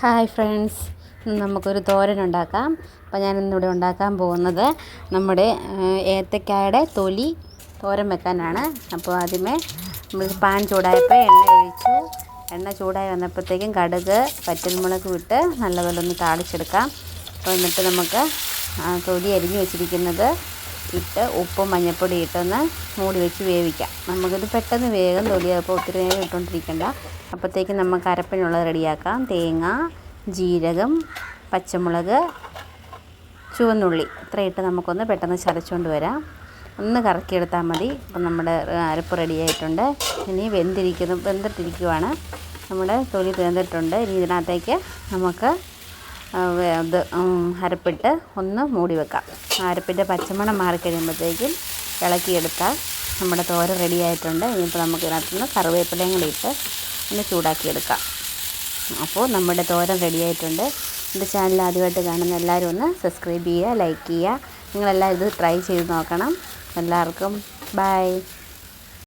Hi friends നമുക്കൊരു തോരൻ ഉണ്ടാക്കാം. അപ്പോൾ ഞാൻ ഇന്നിവിടെ ഉണ്ടാക്കാൻ പോകുന്നത് നമ്മുടെ ഏത്തക്കായുടെ തൊലി തോരൻ വെക്കാനാണ്. അപ്പോൾ ആദ്യമേ നമ്മൾ പാൻ ചൂടായപ്പോൾ എണ്ണ ഒഴിച്ചു. എണ്ണ ചൂടായി വന്നപ്പോഴത്തേക്കും കടുക് പച്ചമുളക് വിട്ട് നല്ലപോലെ ഒന്ന് താളിച്ചെടുക്കാം. അപ്പോൾ എന്നിട്ട് നമുക്ക് തൊലി അരിഞ്ഞു വെച്ചിരിക്കുന്നത് ഇട്ട് ഉപ്പും മഞ്ഞൾപ്പൊടി ഇട്ടൊന്ന് മൂടി വെച്ച് വേവിക്കാം. നമുക്കിത് പെട്ടെന്ന് വേഗം തൊലി അപ്പോൾ ഒത്തിരി നേരം ഇട്ടുകൊണ്ടിരിക്കണ്ട അപ്പോഴത്തേക്കും നമുക്ക് അരപ്പിനുള്ളത് റെഡിയാക്കാം. തേങ്ങ ജീരകം പച്ചമുളക് ചുവന്നുള്ളി. ഇത്ര ഇട്ട് നമുക്കൊന്ന് പെട്ടെന്ന് ചതച്ചുകൊണ്ട് വരാം. ഒന്ന് കറക്കിയെടുത്താൽ മതി. അപ്പം നമ്മുടെ അരപ്പ് റെഡി ആയിട്ടുണ്ട് ഇനി വെന്തിരിക്കുന്നു വെന്തിട്ടിരിക്കുവാണ്. നമ്മുടെ തൊലി തീർന്നിട്ടുണ്ട്. ഇനി ഇതിനകത്തേക്ക് നമുക്ക് ഇത് അരപ്പിട്ട് ഒന്ന് മൂടി വെക്കാം. അരപ്പിന്റെ പച്ചമണം മാറിക്കഴിയുമ്പോഴത്തേക്കും ഇളക്കിയെടുത്താൽ നമ്മുടെ തോര റെഡി ആയിട്ടുണ്ട്. ഇനിയിപ്പോൾ നമുക്ക് ഇതിനകത്തുനിന്ന് കറിവേപ്പിലയും കൂടി ഇട്ട് ഒന്ന് ചൂടാക്കിയെടുക്കാം. അപ്പോൾ നമ്മുടെ തോര റെഡി ആയിട്ടുണ്ട്. എന്റെ ചാനൽ ആദ്യമായിട്ട് കാണുന്ന എല്ലാവരും ഒന്ന് സബ്സ്ക്രൈബ് ചെയ്യുക ലൈക്ക് ചെയ്യുക. നിങ്ങളെല്ലാം ഇത് ട്രൈ ചെയ്ത് നോക്കണം. എല്ലാവർക്കും ബൈ